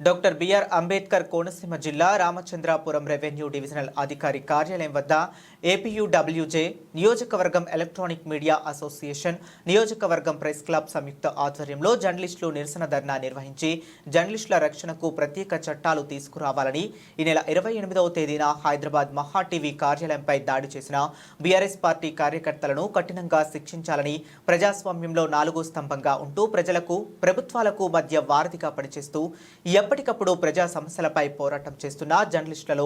Doctor BR Ambedkar Konaseema జిల్లా Ramachandrapuram revenue divisional అధికారి కార్యాలయం వద్ద ఏపీయూడబ్ల్యూజే నియోజకవర్గం ఎలక్ట్రానిక్ మీడియా అసోసియేషన్ నియోజకవర్గం ప్రెస్ క్లబ్ సంయుక్త ఆధ్వర్యంలో జర్నలిస్టులు నిరసన ధర్నా నిర్వహించి జర్నలిస్టుల రక్షణకు ప్రత్యేక చట్టాలు తీసుకురావాలని ఈ నెల ఇరవై ఎనిమిదవ తేదీన హైదరాబాద్ మహా టీవీ కార్యాలయంపై దాడి చేసిన బీఆర్ఎస్ పార్టీ కార్యకర్తలను కఠినంగా శిక్షించాలని ప్రజాస్వామ్యంలో నాలుగో స్తంభంగా ఉంటూ ప్రజలకు ప్రభుత్వాలకు మధ్య వారధిగా పనిచేస్తూ ఎప్పటికప్పుడు ప్రజా సమస్యలపై పోరాటం చేస్తున్న జర్నలిస్టులలో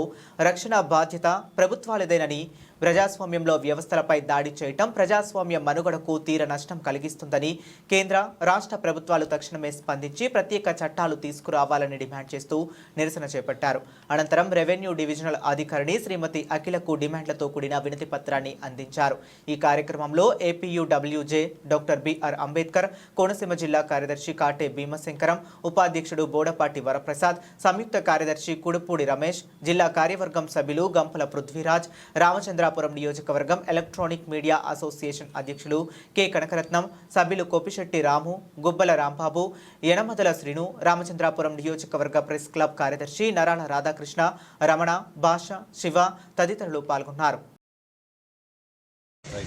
రక్షణ బాధ్యత ప్రభుత్వాలదేనని ప్రజాస్వామ్యంలో వ్యవస్థలపై దాడి చేయటం ప్రజాస్వామ్య మనుగడకు తీర నష్టం కలిగిస్తుందని కేంద్ర రాష్ట్ర ప్రభుత్వాలు తక్షణమే స్పందించి ప్రత్యేక చట్టాలు తీసుకురావాలని డిమాండ్ చేస్తూ నిరసన చేపట్టారు. అనంతరం రెవెన్యూ డివిజనల్ అధికారిని శ్రీమతి అఖిలకు డిమాండ్లతో కూడిన వినతి పత్రాన్ని అందించారు. ఈ కార్యక్రమంలో APUWJ doctor B R Ambedkar Konaseema జిల్లా కార్యదర్శి కాటే భీమశంకరం ఉపాధ్యక్షుడు బోడపాటి వరప్రసాద్ సంయుక్త కార్యదర్శి కుడుపూడి రమేష్ జిల్లా కార్యవర్గం సభ్యులు గంపల పృథ్వీరాజ్ రామచంద్రాపురం నియోజకవర్గం ఎలక్ట్రానిక్ మీడియా అసోసియేషన్ అధ్యక్షులు కె. కనకరత్నం సభ్యులు కోపిశెట్టి రాము గుబ్బల రాంబాబు యనమదల శ్రీను రామచంద్రాపురం నియోజకవర్గ ప్రెస్ క్లబ్ కార్యదర్శి నరాల రాధాకృష్ణ రమణ భాష శివ తదితరులు పాల్గొన్నారు.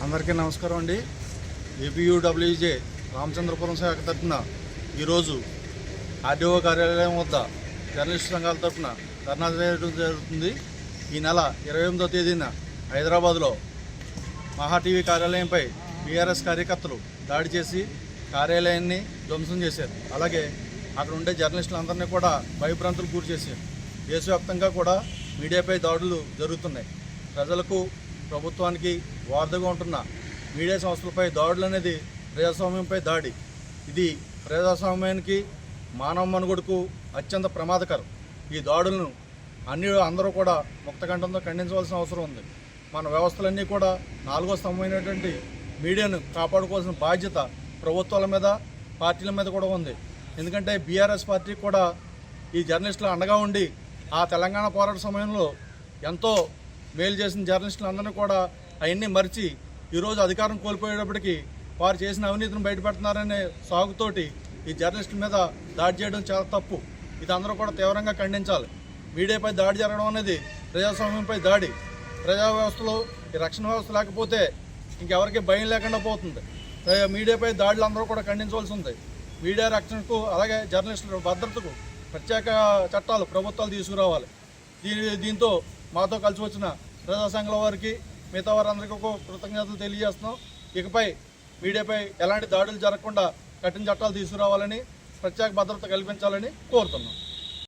అందరికీ నమస్కారం అండి. ఏపీయూడబ్ల్యూజే రామచంద్రపురం శాఖ తరఫున ఈరోజు ఆర్డీఓ కార్యాలయం వద్ద జర్నలిస్ట్ సంఘాల తరఫున ధర్నా చేయడం జరుగుతుంది. ఈ నెల ఇరవై ఎనిమిదో తేదీన హైదరాబాద్లో మహా టీవీ కార్యాలయంపై బీఆర్ఎస్ కార్యకర్తలు దాడి చేసి కార్యాలయాన్ని ధ్వంసం చేశారు. అలాగే అక్కడ ఉండే జర్నలిస్టులందరినీ కూడా భయభ్రాంతులు గురి చేశారు. దేశవ్యాప్తంగా కూడా మీడియాపై దాడులు జరుగుతున్నాయి. ప్రజలకు ప్రభుత్వానికి వారధిగా ఉంటున్న మీడియా సంస్థలపై దాడులు అనేది ప్రజాస్వామ్యంపై దాడి. ఇది ప్రజాస్వామ్యానికి మానవ మనుగడకు అత్యంత ప్రమాదకరం. ఈ దాడులను అన్ని అందరూ కూడా ముక్తకంఠంతో ఖండించవలసిన అవసరం ఉంది. మన వ్యవస్థలన్నీ కూడా నాలుగో స్తంభమైనటువంటి మీడియాను కాపాడుకోవాల్సిన బాధ్యత ప్రభుత్వాల మీద పార్టీల మీద కూడా ఉంది. ఎందుకంటే బీఆర్ఎస్ పార్టీ కూడా ఈ జర్నలిస్టులు అండగా ఉండి ఆ తెలంగాణ పోరాట సమయంలో ఎంతో మేలు చేసిన జర్నలిస్టులందరినీ కూడా అవన్నీ మరిచి ఈరోజు అధికారం కోల్పోయేటప్పటికీ వారు చేసిన అవినీతిని బయటపెడుతున్నారనే సాగుతోటి ఈ జర్నలిస్టుల మీద దాడి చేయడం చాలా తప్పు. ఇది అందరూ కూడా తీవ్రంగా ఖండించాలి. మీడియాపై దాడి జరగడం అనేది ప్రజాస్వామ్యంపై దాడి. ప్రజా వ్యవస్థలో ఈ రక్షణ వ్యవస్థ లేకపోతే ఇంకెవరికి భయం లేకుండా పోతుంది. మీడియాపై దాడులు అందరూ కూడా ఖండించవలసి ఉంది. మీడియా రక్షణకు అలాగే జర్నలిస్టుల భద్రతకు ప్రత్యేక చట్టాలు ప్రభుత్వాలు తీసుకురావాలి. దీని దీంతో మాతో కలిసి వచ్చిన ప్రజా సంఘాల వారికి మిగతా వారందరికీ కృతజ్ఞతలు తెలియజేస్తున్నాం. ఇకపై మీడియాపై ఎలాంటి దాడులు జరగకుండా కఠిన చట్టాలు తీసుకురావాలని ప్రత్యేక భద్రత కల్పించాలని కోరుతున్నాం.